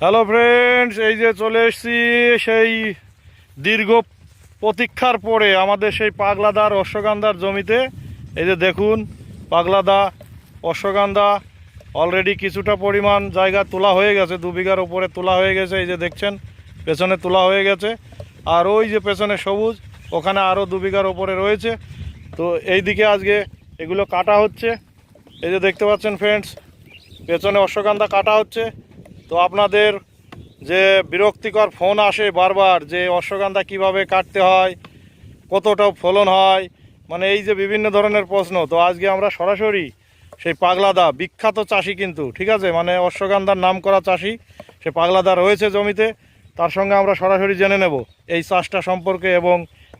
Hello friends এই যে চলে এসেছি সেই দীর্ঘ প্রতীক্ষার পরে আমাদের সেই পাগলাদার অশ্বগন্ধার জমিতে। এই যে দেখুন, পাগলাদা, অশ্বগন্ধা অলরেডি কিছুটা পরিমাণ জায়গা তোলা হয়ে গেছে, দু বিঘার উপরে তোলা হয়ে গেছে, এই যে দেখছেন, পেছনে তোলা হয়ে গেছে। আর ওই যে পেছনে সবুজ, ওখানে আরও দু বিঘার ওপরে রয়েছে। তো এই দিকে আজকে এগুলো কাটা হচ্ছে। এই যে দেখতে পাচ্ছেন ফ্রেন্ডস পেছনে অশ্বগন্ধা কাটা হচ্ছে। তো আপনাদের যে বিরক্তিকর ফোন আসে বারবার যে অশ্বগন্ধা কীভাবে কাটতে হয়, কতটা ফলন হয় মানে এই যে বিভিন্ন ধরনের প্রশ্ন, তো আজকে আমরা সরাসরি সেই পাগলাদা, বিখ্যাত চাষি কিন্তু, ঠিক আছে? মানে অশ্বগন্ধার নাম করা চাষি, সে পাগলাদা রয়েছে জমিতে, তার সঙ্গে আমরা সরাসরি জেনে নেব এই চাষটা সম্পর্কে এবং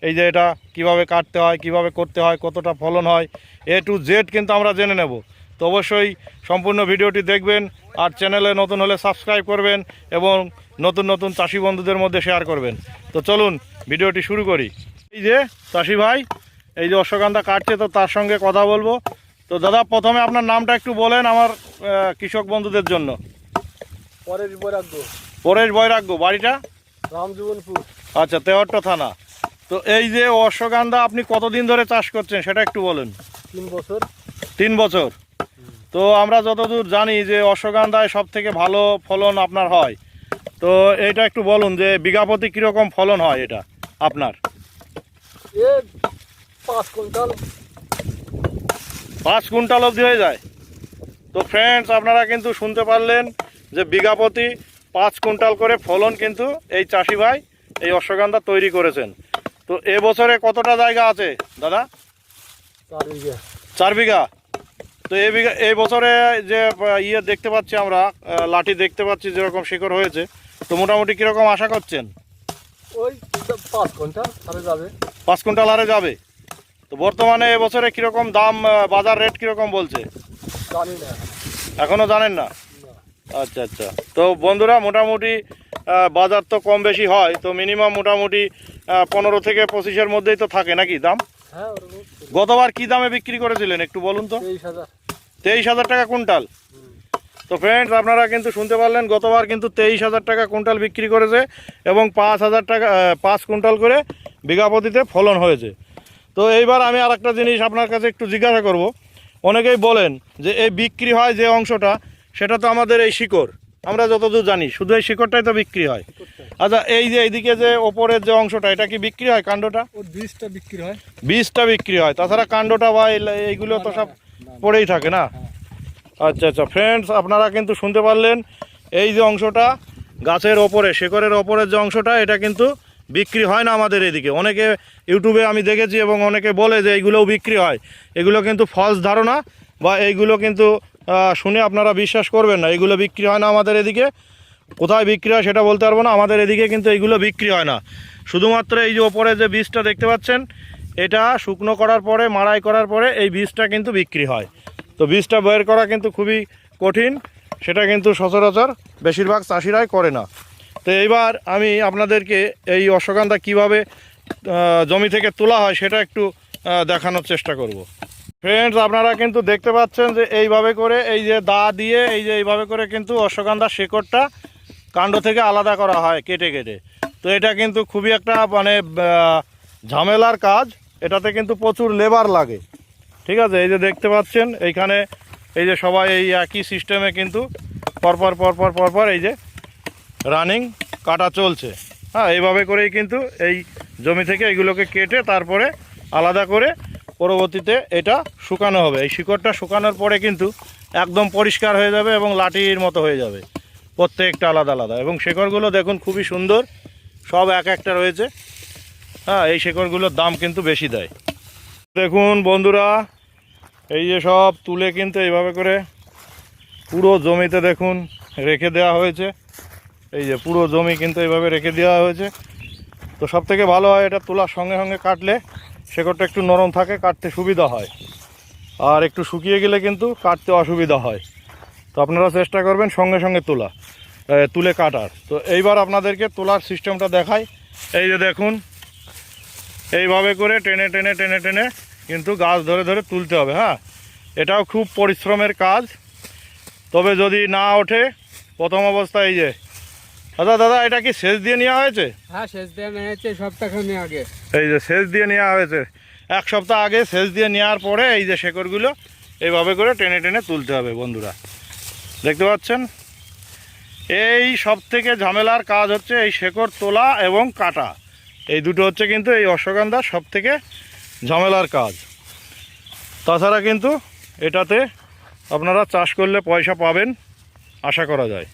এই যে এটা কীভাবে কাটতে হয়, কীভাবে করতে হয়, কতটা ফলন হয়, এ টু জেড কিন্তু আমরা জেনে নেব। তো অবশ্যই সম্পূর্ণ ভিডিওটি দেখবেন আর চ্যানেলে নতুন হলে সাবস্ক্রাইব করবেন এবং নতুন নতুন চাষি বন্ধুদের মধ্যে শেয়ার করবেন। তো চলুন ভিডিওটি শুরু করি। এই যে চাষি ভাই এই যে অশ্বগন্ধা কাটছে তো তার সঙ্গে কথা বলব। তো দাদা প্রথমে আপনার নামটা একটু বলেন আমার কৃষক বন্ধুদের জন্য। পরের বৈরাগ্য। পরেশ বৈরাগ্য বাড়িটা? রামজীবনপুর। আচ্ছা তেহট্ট থানা। তো এই যে অশ্বগন্ধা আপনি কতদিন ধরে চাষ করছেন সেটা একটু বলেন। তিন বছর। তিন বছর। তো আমরা যতদূর জানি যে অশ্বগন্ধায় সব থেকে ভালো ফলন আপনার হয়। তো এটা একটু বলুন যে বিঘা প্রতি কীরকম ফলন হয় এটা আপনার? পাঁচ কুইন্টাল। পাঁচ কুইন্টাল অবধি হয়ে যায়। তো ফ্রেন্ডস আপনারা কিন্তু শুনতে পারলেন যে বিঘা প্রতি পাঁচ কুইন্টাল করে ফলন কিন্তু এই চাষি ভাই এই অশ্বগন্ধা তৈরি করেছেন। তো এবছরে কতটা জায়গা আছে দাদা? চার বিঘা। চার বিঘা? তো এই বিঘা এই বছরে যে ইয়ে দেখতে পাচ্ছি আমরা লাঠি দেখতে পাচ্ছি যেরকম শিকড় হয়েছে তো মোটামুটি কীরকম আশা করছেন? ওই পাঁচ কুইন্টাল আরে যাবে। পাঁচ কুইন্টাল আরে যাবে? তো বর্তমানে এবছরে কীরকম দাম বাজার রেট কীরকম বলছে? জানি না। এখনও জানেন না। আচ্ছা আচ্ছা। তো বন্ধুরা মোটামুটি বাজার তো কম বেশি হয় তো মিনিমাম মোটামুটি পনেরো থেকে পঁচিশের মধ্যেই তো থাকে নাকি দাম? হ্যাঁ গতবার কি দামে বিক্রি করেছিলেন একটু বলুন তো? তেইশ হাজার। তেইশ হাজার টাকা কুইন্টাল। তো ফ্রেন্ডস আপনারা কিন্তু শুনতে পারলেন গতবার কিন্তু তেইশ হাজার টাকা কুইন্টাল বিক্রি করেছে এবং পাঁচ হাজার টাকা পাঁচ কুইন্টাল করে বিঘাপতিতে ফলন হয়েছে। তো এইবার আমি আর একটা জিনিস আপনার কাছে একটু জিজ্ঞাসা করব। অনেকেই বলেন যে এই বিক্রি হয় যে অংশটা সেটা তো আমাদের এই শিকড়। আমরা যতদূর জানি শুধু এই শিকড়টাই তো বিক্রি হয়। আচ্ছা এই যে এইদিকে যে ওপরের যে অংশটা এটা কি বিক্রি হয় কাণ্ডটা? বীজটা বিক্রি হয়। বীজটা বিক্রি হয় তাছাড়া কাণ্ডটা বা এইগুলো তো সব পড়েই থাকে না? আচ্ছা আচ্ছা ফ্রেন্ডস আপনারা কিন্তু শুনতে পারলেন এই যে অংশটা গাছের ওপরে শেকড়ের ওপরের যে অংশটা এটা কিন্তু বিক্রি হয় না আমাদের এদিকে। অনেকে ইউটিউবে আমি দেখেছি এবং অনেকে বলে যে এইগুলোও বিক্রি হয়। এগুলো কিন্তু ফলস ধারণা বা এইগুলো কিন্তু শুনে আপনারা বিশ্বাস করবেন না, এগুলো বিক্রি হয় না আমাদের এদিকে। কোথায় বিক্রি হয় সেটা বলতে পারব না, আমাদের এদিকে কিন্তু এইগুলো বিক্রি হয় না। শুধুমাত্র এই যে ওপরে যে বীজটা দেখতে পাচ্ছেন, এটা শুকনো করার পরে, মাড়াই করার পরে এই বীজটা কিন্তু বিক্রি হয়। তো বীজটা বের করা কিন্তু খুবই কঠিন, সেটা কিন্তু সচরাচর বেশিরভাগ চাষিরাই করে না। তো এইবার আমি আপনাদেরকে এই অশ্বগন্ধা কীভাবে জমি থেকে তোলা হয় সেটা একটু দেখানোর চেষ্টা করব। ফ্রেন্ডস আপনারা কিন্তু দেখতে পাচ্ছেন যে এইভাবে করে এই যে দা দিয়ে, এই যে এইভাবে করে কিন্তু অশ্বগন্ধার শেকড়টা কাণ্ড থেকে আলাদা করা হয় কেটে কেটে। তো এটা কিন্তু খুবই একটা মানে ঝামেলার কাজ। এটাতে কিন্তু প্রচুর লেবার লাগে। ঠিক আছে? এই যে দেখতে পাচ্ছেন, এইখানে এই যে সবাই এই একই সিস্টেমে কিন্তু পরপর পরপর পরপর এই যে রানিং কাটা চলছে। হ্যাঁ এইভাবে করেই কিন্তু এই জমি থেকে এইগুলোকে কেটে তারপরে আলাদা করে পরবর্তীতে এটা শুকানো হবে। এই শিকড়টা শুকানোর পরে কিন্তু একদম পরিষ্কার হয়ে যাবে এবং লাঠির মতো হয়ে যাবে। প্রত্যেকটা আলাদা আলাদা। এবং শেকড়গুলো দেখুন খুবই সুন্দর। সব এক একটা রয়েছে। হ্যাঁ এই শেকড়গুলোর দাম কিন্তু বেশি দেয়। দেখুন বন্ধুরা, এই যে সব তুলে কিন্তু এইভাবে করে পুরো জমিতে দেখুন রেখে দেওয়া হয়েছে। এই যে পুরো জমি কিন্তু এইভাবে রেখে দেওয়া হয়েছে। তো সব থেকে ভালো হয় এটা তোলার সঙ্গে সঙ্গে কাটলে শেকড়টা একটু নরম থাকে, কাটতে সুবিধা হয়। আর একটু শুকিয়ে গেলে কিন্তু কাটতে অসুবিধা হয়। তো আপনারা চেষ্টা করবেন সঙ্গে সঙ্গে তোলা তুলে কাটার। তো এইবার আপনাদেরকে তোলার সিস্টেমটা দেখাই। এই যে দেখুন, এইভাবে করে টেনে টেনে টেনে টেনে কিন্তু গাছ ধরে ধরে তুলতে হবে হ্যাঁ? এটাও খুব পরিশ্রমের কাজ। তবে যদি না ওঠে, প্রথম অবস্থায় এই যে আচ্ছা দাদা এটা কি সেচ দিয়ে নেওয়া হয়েছে? হ্যাঁ শেষ দেওয়া হয়েছে সপ্তাহখানি আগে। এই যে সেচ দিয়ে নেওয়া হয়েছে। এক সপ্তাহ আগে সেচ দিয়ে নেওয়ার পরে এই যে শেকড়গুলো এইভাবে করে টেনে টেনে তুলতে হবে বন্ধুরা। দেখতে পাচ্ছেন? এই সব থেকে ঝামেলার কাজ হচ্ছে এই শেকড় তোলা এবং কাটা। এই দুটো হচ্ছে কিন্তু এই অশ্বগন্ধার সব থেকে ঝামেলার কাজ। তাছাড়া কিন্তু এটাতে আপনারা চাষ করলে পয়সা পাবেন আশা করা যায়।